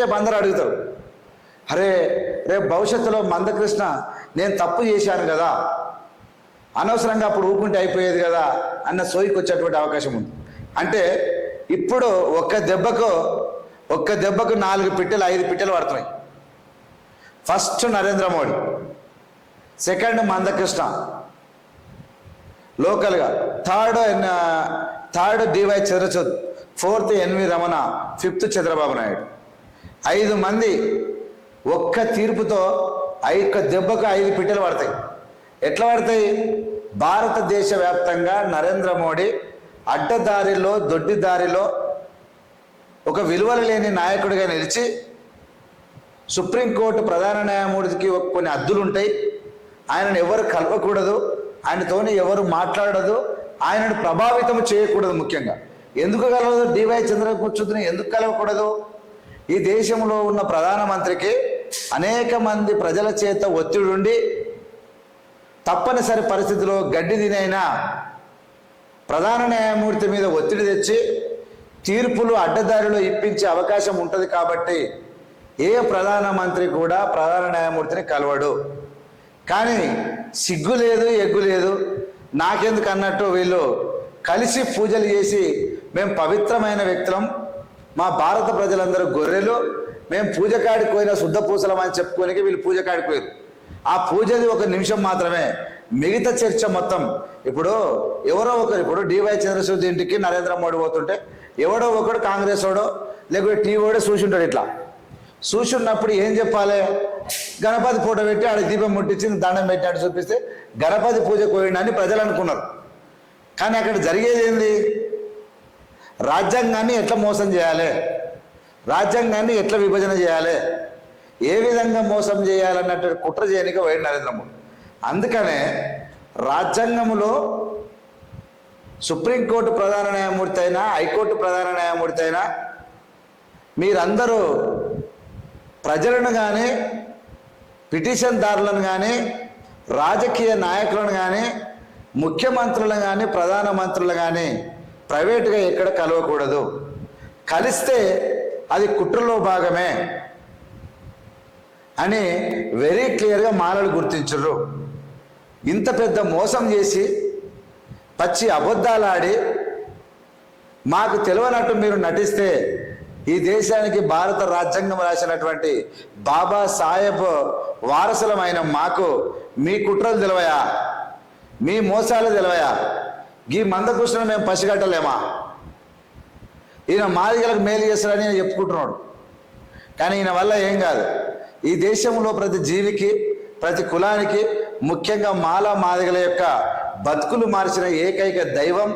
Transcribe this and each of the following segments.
రేపు అందరూ అడుగుతారు. అరే రేపు భవిష్యత్తులో మందకృష్ణ నేను తప్పు చేశాను కదా. అనవసరంగా అప్పుడు ఊపుంటే అయిపోయేది కదా అన్న సోయికి వచ్చేటువంటి అవకాశం ఉంది. అంటే ఇప్పుడు ఒక్క దెబ్బకు ఒక్క దెబ్బకు నాలుగు పిట్టెలు ఐదు పిట్టలు పడుతున్నాయి. First Narendra Modi second Mandakrishna. లోకల్గా third third DY Chandrachud fourth NV Ramana fifth Chandrababu Naidu. ఐదు మంది ఒక్క తీర్పుతో ఐదు దెబ్బకు ఐదు పిట్టలు పడతాయి. ఎట్లా పడతాయి? భారతదేశ వ్యాప్తంగా నరేంద్ర మోడీ అడ్డదారిలో దొడ్డిదారిలో ఒక విలువలు లేని నాయకుడిగా నిలిచి సుప్రీంకోర్టు ప్రధాన న్యాయమూర్తికి కొన్ని అద్దులు ఉంటాయి ఆయనను ఎవరు కలవకూడదు ఆయనతోని ఎవరు మాట్లాడదు ఆయనను ప్రభావితం చేయకూడదు ముఖ్యంగా. ఎందుకు కలవదు డివై చంద్రకూర్చుని ఎందుకు కలవకూడదు? ఈ దేశంలో ఉన్న ప్రధానమంత్రికి అనేక మంది ప్రజల చేత ఒత్తిడి ఉండి తప్పనిసరి పరిస్థితిలో గడ్డి తినైనా ప్రధాన న్యాయమూర్తి మీద ఒత్తిడి తెచ్చి తీర్పులు అడ్డదారిలో ఇప్పించే అవకాశం ఉంటుంది కాబట్టి ఏ ప్రధానమంత్రి కూడా ప్రధాన న్యాయమూర్తిని కలవడు. కానీ సిగ్గు లేదు ఎగ్గు లేదు. నాకెందుకు అన్నట్టు వీళ్ళు కలిసి పూజలు చేసి మేము పవిత్రమైన వ్యక్తులం మా భారత ప్రజలందరూ గొర్రెలు మేము పూజ కాడికి పోయిన శుద్ధ పూసలం అని చెప్పుకోనికి వీళ్ళు పూజ కాడికి పోయారు. ఆ పూజది ఒక నిమిషం మాత్రమే. మిగతా చర్చ మొత్తం ఇప్పుడు ఎవరో ఒకరు ఇప్పుడు డివై చంద్రశూడ్ ఇంటికి నరేంద్ర మోడీ పోతుంటే ఎవడో ఒకడు కాంగ్రెస్ వాడో లేకపోతే టీవీడో చూసి ఉంటాడు ఇట్లా. చూసి ఉన్నప్పుడు ఏం చెప్పాలి? గణపతి ఫోటో పెట్టి ఆడ దీపం ముట్టించి దండం పెట్టినట్టు చూపిస్తే గణపతి పూజ కోయండి ప్రజలు అనుకున్నారు. కానీ అక్కడ జరిగేది ఏంది? రాజ్యాంగాన్ని ఎట్లా మోసం చేయాలి? రాజ్యాంగాన్ని ఎట్లా విభజన చేయాలి? ఏ విధంగా మోసం చేయాలన్నట్టు కుట్ర చేయనిక పోయాడు నరేంద్ర మోడీ. అందుకనే రాజ్యాంగంలో సుప్రీంకోర్టు ప్రధాన న్యాయమూర్తి అయినా హైకోర్టు ప్రధాన న్యాయమూర్తి అయినా మీరందరూ ప్రజలను కానీ పిటిషన్దారులను కానీ రాజకీయ నాయకులను కానీ ముఖ్యమంత్రులను కానీ ప్రధానమంత్రులు కానీ ప్రైవేటుగా ఎక్కడ కలవకూడదు. కలిస్తే అది కుట్రలో భాగమే అని వెరీ క్లియర్గా మాలలు గుర్తించరు. ఇంత పెద్ద మోసం చేసి పచ్చి అబద్ధాలు ఆడి మాకు తెలియనట్టు మీరు నటిస్తే ఈ దేశానికి భారత రాజ్యాంగం రాసినటువంటి బాబా సాహెబ్ వారసులమైన మాకు మీ కుట్రలు తెలివయా? మీ మోసాలు తెలవయా? ఈ మందకృష్ణను మేము పసిగట్టలేమా? ఈయన మాదిగలకు మేలు చేస్తాడని ఈయన చెప్పుకుంటున్నాడు. కానీ ఈయన వల్ల ఏం కాదు. ఈ దేశంలో ప్రతి జీవికి ప్రతి కులానికి ముఖ్యంగా మాల మాదిగల యొక్క బతుకులు మార్చిన ఏకైక దైవం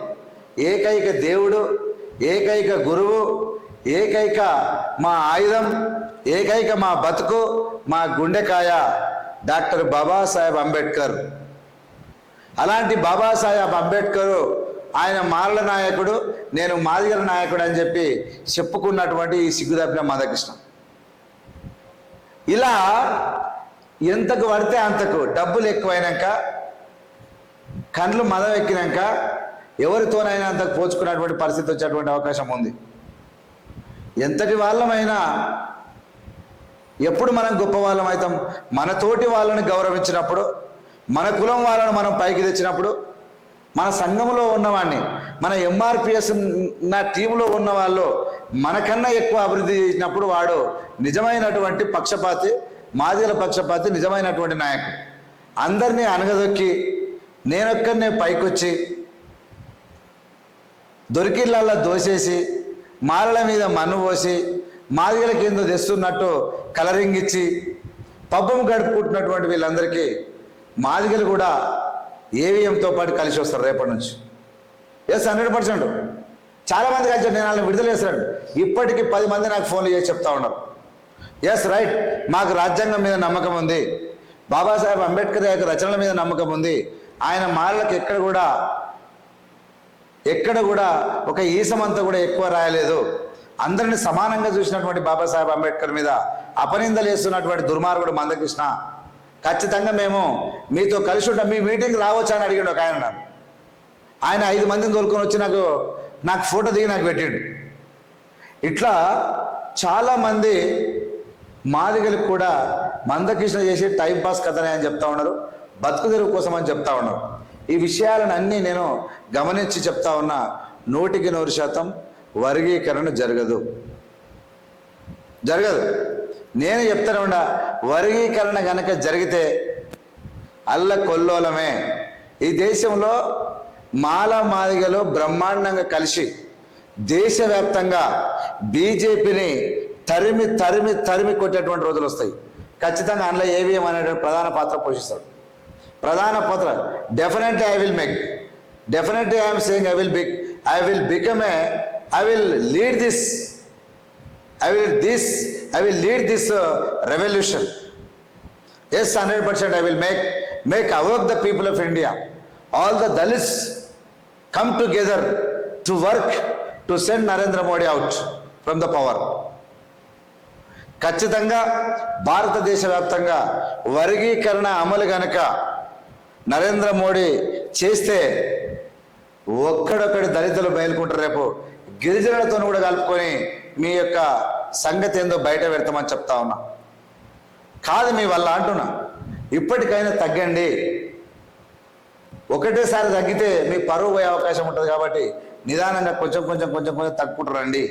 ఏకైక దేవుడు ఏకైక గురువు ఏకైక మా ఆయుధం ఏకైక మా బతుకు మా గుండెకాయ. డాక్టర్ బాబాసాహెబ్ అంబేద్కర్. అలాంటి బాబాసాహెబ్ అంబేద్కర్ ఆయన మాలల నాయకుడు నేను మాదిగల నాయకుడు అని చెప్పి చెప్పుకున్నటువంటి ఈ సిగ్గుదప్పిన మాధకృష్ణ. ఇలా ఎంతకు పడితే అంతకు డబ్బులు ఎక్కువైనాక కండ్లు మదం ఎక్కినాక ఎవరితోనైనా అంతకు పోచుకున్నటువంటి పరిస్థితి వచ్చేటువంటి అవకాశం ఉంది. ఎంతటి వాళ్ళమైనా ఎప్పుడు మనం గొప్ప వాళ్ళం అవుతాం? మన తోటి వాళ్ళని గౌరవించినప్పుడు మన కులం వాళ్ళను మనం పైకి తెచ్చినప్పుడు మన సంఘంలో ఉన్నవాడిని మన ఎంఆర్పిఎస్ నా టీంలో ఉన్న వాళ్ళు మనకన్నా ఎక్కువ అభివృద్ధి చేసినప్పుడు వాడు నిజమైనటువంటి పక్షపాతి మాదిగల పక్షపాతి నిజమైనటువంటి నాయకుడు. అందరినీ అనగదొక్కి నేనొక్కరినే పైకొచ్చి దొరికిళ్ళల్లా దోసేసి మాలల మీద మన్ను పోసి మాదిగలకి ఏందో తెస్తున్నట్టు కలరింగ్ ఇచ్చి పబ్బం గడుపుకుంటున్నటువంటి వీళ్ళందరికీ మాదిగలు కూడా ఏవిఎంతో పాటు కలిసి వస్తారు రేపటి నుంచి. Yes hundred percent. చాలామంది కలిసి నేను వాళ్ళని విడుదల చేస్తాను ఇప్పటికీ పది మంది నాకు ఫోన్లు చేసి చెప్తా ఉన్నారు. ఎస్ రైట్ మాకు రాజ్యాంగం మీద నమ్మకం ఉంది. బాబాసాహెబ్ అంబేద్కర్ యొక్క రచనల మీద నమ్మకం ఉంది. ఆయన మాటలకు ఎక్కడ కూడా ఎక్కడ కూడా ఒక ఈసమంతా కూడా ఎక్కువ రాయలేదు. అందరిని సమానంగా చూసినటువంటి బాబాసాహెబ్ అంబేద్కర్ మీద అపనిందలు వేస్తున్నటువంటి దుర్మార్గుడు మందకృష్ణ ఖచ్చితంగా మేము మీతో కలిసి ఉంటాం మీ మీటింగ్ రావచ్చు అని అడిగాడు ఒక ఆయన నన్ను. ఆయన ఐదు మందిని తోలుకొని వచ్చి నాకు నాకు ఫోటో దిగి నాకు పెట్టాడు. ఇట్లా చాలామంది మాదిగలకు కూడా మందకృష్ణ చేసి టైం పాస్ కథనే అని చెప్తా ఉన్నారు బతుకు తెరువు కోసం అని చెప్తా ఉన్నారు. ఈ విషయాలను అన్నీ నేను గమనించి చెప్తా ఉన్నా నూటికి నూరు శాతం వర్గీకరణ జరగదు. జరగదు. నేను చెప్తానుండా వర్గీకరణ కనుక జరిగితే అల్ల కొల్లోలమే. ఈ దేశంలో మాల మాదిగలు బ్రహ్మాండంగా కలిసి దేశవ్యాప్తంగా బీజేపీని తరిమి తరిమి తరిమి కొట్టేటువంటి రోజులు వస్తాయి. ఖచ్చితంగా అందులో ఏవిఎం అనేటువంటి ప్రధాన పాత్ర పోషిస్తాడు ప్రధాన పాత్ర definitely I will make definitely I'm saying I will big I will become a I will lead this I will this I will lead this revolution yes hundred percent I will make make our the people of India all the Dalits come together to work to send Narendra Modi out from the power ఖచ్చితంగా భారతదేశ వ్యాప్తంగా వర్గీకరణ అమలు గనక నరేంద్ర మోడీ చేస్తే ఒక్కడొక్కడి దళితులు బయలుకుంటారు రేపు. గిరిజనులతో కూడా కలుపుకొని మీ యొక్క సంగతి ఏందో బయట పెడతామని చెప్తా ఉన్నా. కాదు మీ వల్ల అంటున్నా. ఇప్పటికైనా తగ్గండి. ఒకటేసారి తగ్గితే మీ పరువు పోయే అవకాశం ఉంటుంది కాబట్టి నిదానంగా కొంచెం కొంచెం కొంచెం కొంచెం తగ్గుకుంటారండి